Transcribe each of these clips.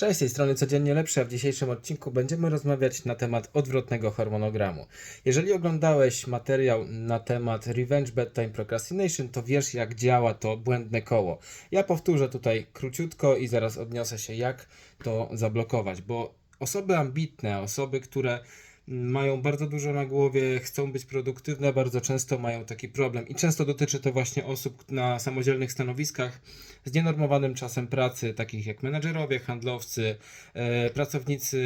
Cześć, z tej strony codziennie lepsze, w dzisiejszym odcinku będziemy rozmawiać na temat odwrotnego harmonogramu. Jeżeli oglądałeś materiał na temat Revenge Bedtime Procrastination, to wiesz jak działa to błędne koło. Ja powtórzę tutaj króciutko i zaraz odniosę się jak to zablokować, bo osoby ambitne, osoby, które mają bardzo dużo na głowie, chcą być produktywne, bardzo często mają taki problem i często dotyczy to właśnie osób na samodzielnych stanowiskach z nienormowanym czasem pracy, takich jak menedżerowie, handlowcy, e, pracownicy,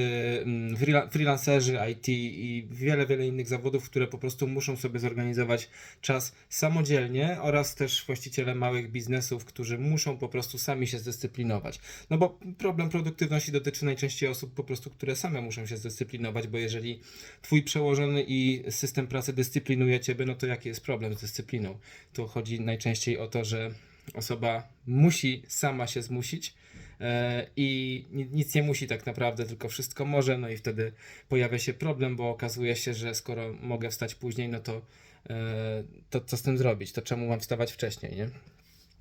mm, freela- freelancerzy IT i wiele, wiele innych zawodów, które po prostu muszą sobie zorganizować czas samodzielnie oraz też właściciele małych biznesów, którzy muszą po prostu sami się zdyscyplinować. No bo problem produktywności dotyczy najczęściej osób po prostu, które same muszą się zdyscyplinować, bo jeżeli twój przełożony i system pracy dyscyplinuje ciebie, no to jaki jest problem z dyscypliną? To chodzi najczęściej o to, że osoba musi sama się zmusić e, i ni- nic nie musi tak naprawdę, tylko wszystko może, no i wtedy pojawia się problem, bo okazuje się, że skoro mogę wstać później, no to, e, to co z tym zrobić? To czemu mam wstawać wcześniej, nie?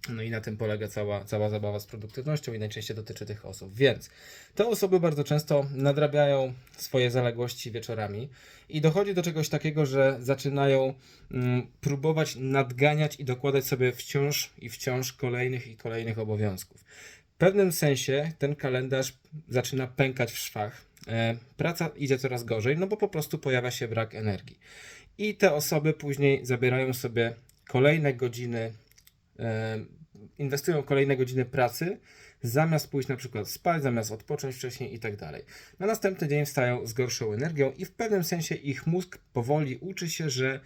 No i na tym polega cała, cała zabawa z produktywnością i najczęściej dotyczy tych osób. Więc te osoby bardzo często nadrabiają swoje zaległości wieczorami i dochodzi do czegoś takiego, że zaczynają mm, próbować nadganiać i dokładać sobie wciąż i wciąż kolejnych i kolejnych obowiązków. W pewnym sensie ten kalendarz zaczyna pękać w szwach. E, praca idzie coraz gorzej, no bo po prostu pojawia się brak energii. I te osoby później zabierają sobie kolejne godziny inwestują kolejne godziny pracy, zamiast pójść na przykład spać, zamiast odpocząć wcześniej i tak dalej. Na następny dzień wstają z gorszą energią i w pewnym sensie ich mózg powoli uczy się, że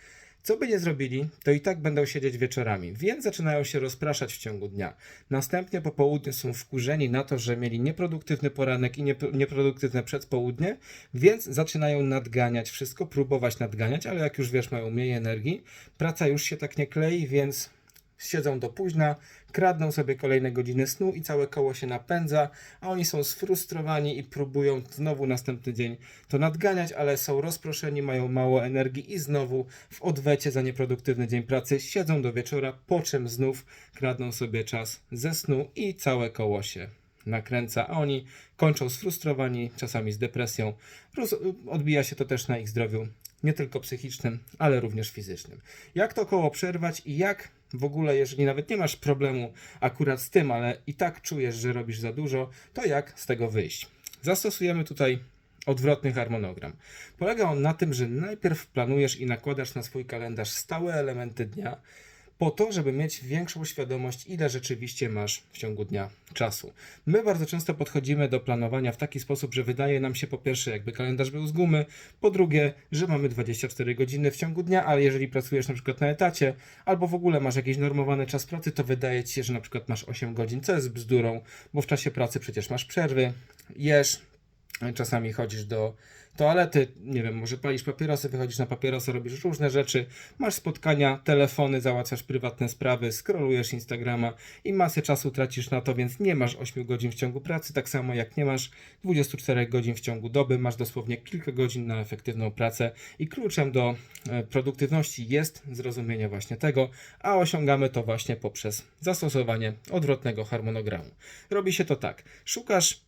co by nie zrobili, to i tak będą siedzieć wieczorami, więc zaczynają się rozpraszać w ciągu dnia. Następnie po południu są wkurzeni na to, że mieli nieproduktywny poranek i niepro- nieproduktywne przedpołudnie, więc zaczynają nadganiać wszystko, próbować nadganiać, ale jak już wiesz, mają mniej energii, praca już się tak nie klei, więc siedzą do późna, kradną sobie kolejne godziny snu i całe koło się napędza, a oni są sfrustrowani i próbują znowu następny dzień to nadganiać, ale są rozproszeni, mają mało energii i znowu w odwecie za nieproduktywny dzień pracy siedzą do wieczora, po czym znów kradną sobie czas ze snu i całe koło się nakręca, a oni kończą sfrustrowani, czasami z depresją. Odbija się to też na ich zdrowiu, nie tylko psychicznym, ale również fizycznym. Jak to koło przerwać i jak w ogóle, jeżeli nawet nie masz problemu akurat z tym, ale i tak czujesz, że robisz za dużo, to jak z tego wyjść? Zastosujemy tutaj odwrotny harmonogram. Polega on na tym, że najpierw planujesz i nakładasz na swój kalendarz stałe elementy dnia, po to, żeby mieć większą świadomość, ile rzeczywiście masz w ciągu dnia czasu. My bardzo często podchodzimy do planowania w taki sposób, że wydaje nam się po pierwsze, jakby kalendarz był z gumy, po drugie, że mamy 24 godziny w ciągu dnia, ale jeżeli pracujesz na przykład na etacie, albo w ogóle masz jakiś normowany czas pracy, to wydaje ci się, że na przykład masz 8 godzin, co jest bzdurą, bo w czasie pracy przecież masz przerwy, jesz, Czasami chodzisz do toalety, nie wiem, może palisz papierosy, wychodzisz na papierosy, robisz różne rzeczy, masz spotkania, telefony, załatwiasz prywatne sprawy, scrollujesz Instagrama i masę czasu tracisz na to, więc nie masz 8 godzin w ciągu pracy, tak samo jak nie masz 24 godzin w ciągu doby, masz dosłownie kilka godzin na efektywną pracę i kluczem do e, produktywności jest zrozumienie właśnie tego, a osiągamy to właśnie poprzez zastosowanie odwrotnego harmonogramu. Robi się to tak, szukasz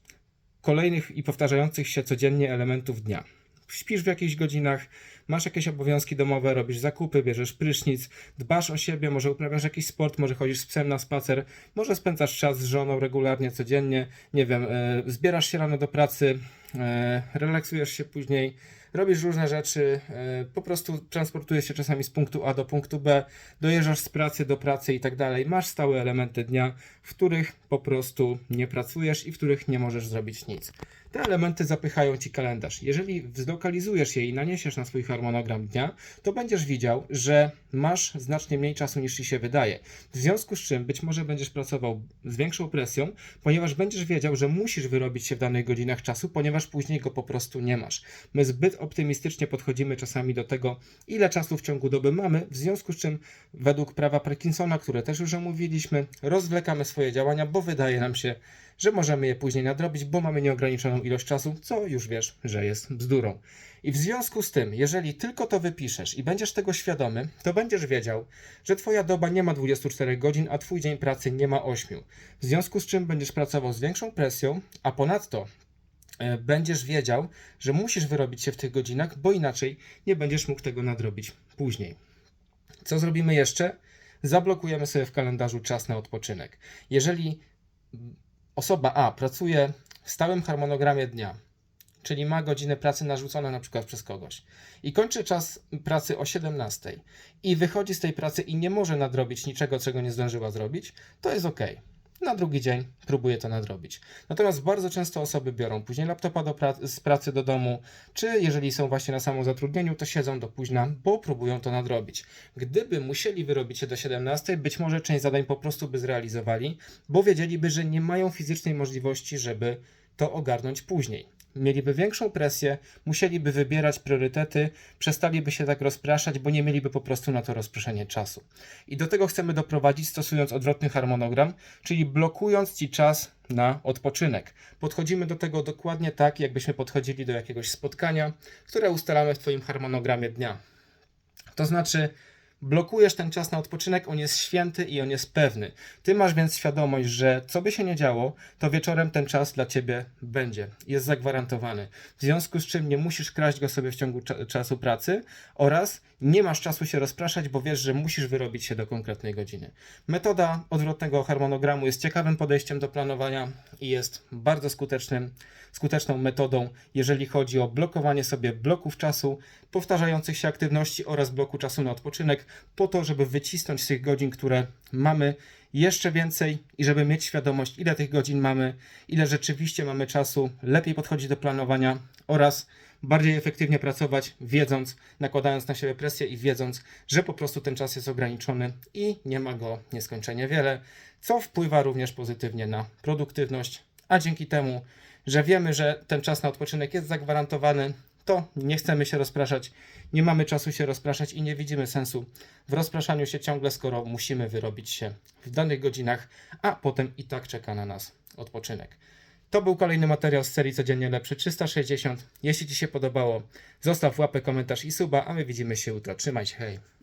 kolejnych i powtarzających się codziennie elementów dnia. Śpisz w jakichś godzinach, masz jakieś obowiązki domowe, robisz zakupy, bierzesz prysznic, dbasz o siebie, może uprawiasz jakiś sport, może chodzisz z psem na spacer, może spędzasz czas z żoną regularnie, codziennie, nie wiem, e, zbierasz się rano do pracy, e, relaksujesz się później, robisz różne rzeczy, e, po prostu transportujesz się czasami z punktu A do punktu B, dojeżdżasz z pracy do pracy i tak dalej. Masz stałe elementy dnia, w których po prostu nie pracujesz i w których nie możesz zrobić nic. Te elementy zapychają ci kalendarz. Jeżeli zlokalizujesz je i naniesiesz na swój harmonogram dnia, to będziesz widział, że masz znacznie mniej czasu niż ci się wydaje. W związku z czym być może będziesz pracował z większą presją, ponieważ będziesz wiedział, że musisz wyrobić się w danych godzinach czasu, ponieważ później go po prostu nie masz. My zbyt optymistycznie podchodzimy czasami do tego, ile czasu w ciągu doby mamy, w związku z czym według prawa Parkinsona, które też już omówiliśmy, rozwlekamy swoje działania, bo wydaje nam się, że możemy je później nadrobić, bo mamy nieograniczoną ilość czasu, co już wiesz, że jest bzdurą. I w związku z tym, jeżeli tylko to wypiszesz i będziesz tego świadomy, to będziesz wiedział, że Twoja doba nie ma 24 godzin, a Twój dzień pracy nie ma 8. W związku z czym będziesz pracował z większą presją, a ponadto e, będziesz wiedział, że musisz wyrobić się w tych godzinach, bo inaczej nie będziesz mógł tego nadrobić później. Co zrobimy jeszcze? Zablokujemy sobie w kalendarzu czas na odpoczynek. Jeżeli osoba A pracuje w stałym harmonogramie dnia, czyli ma godziny pracy narzucone na przykład przez kogoś i kończy czas pracy o 17 i wychodzi z tej pracy i nie może nadrobić niczego, czego nie zdążyła zrobić, to jest ok. Na drugi dzień próbuje to nadrobić. Natomiast bardzo często osoby biorą później laptopa do pracy, z pracy do domu, czy jeżeli są właśnie na samozatrudnieniu, to siedzą do późna, bo próbują to nadrobić. Gdyby musieli wyrobić się do 17, być może część zadań po prostu by zrealizowali, bo wiedzieliby, że nie mają fizycznej możliwości, żeby to ogarnąć później. Mieliby większą presję, musieliby wybierać priorytety, przestaliby się tak rozpraszać, bo nie mieliby po prostu na to rozproszenie czasu. I do tego chcemy doprowadzić stosując odwrotny harmonogram, czyli blokując ci czas na odpoczynek. Podchodzimy do tego dokładnie tak, jakbyśmy podchodzili do jakiegoś spotkania, które ustalamy w Twoim harmonogramie dnia. To znaczy, blokujesz ten czas na odpoczynek, on jest święty i on jest pewny. Ty masz więc świadomość, że co by się nie działo, to wieczorem ten czas dla ciebie będzie. Jest zagwarantowany. W związku z czym nie musisz kraść go sobie w ciągu cza- czasu pracy oraz nie masz czasu się rozpraszać, bo wiesz, że musisz wyrobić się do konkretnej godziny. Metoda odwrotnego harmonogramu jest ciekawym podejściem do planowania i jest bardzo skutecznym, skuteczną metodą, jeżeli chodzi o blokowanie sobie bloków czasu, powtarzających się aktywności oraz bloku czasu na odpoczynek, po to, żeby wycisnąć z tych godzin, które mamy, jeszcze więcej i żeby mieć świadomość, ile tych godzin mamy, ile rzeczywiście mamy czasu, lepiej podchodzić do planowania oraz bardziej efektywnie pracować, wiedząc, nakładając na siebie presję i wiedząc, że po prostu ten czas jest ograniczony i nie ma go nieskończenie wiele, co wpływa również pozytywnie na produktywność, a dzięki temu, że wiemy, że ten czas na odpoczynek jest zagwarantowany, to nie chcemy się rozpraszać, nie mamy czasu się rozpraszać i nie widzimy sensu w rozpraszaniu się ciągle, skoro musimy wyrobić się w danych godzinach, a potem i tak czeka na nas odpoczynek. To był kolejny materiał z serii Codziennie Lepszy 360. Jeśli Ci się podobało, zostaw łapę, komentarz i suba, a my widzimy się jutro. Trzymaj się, hej!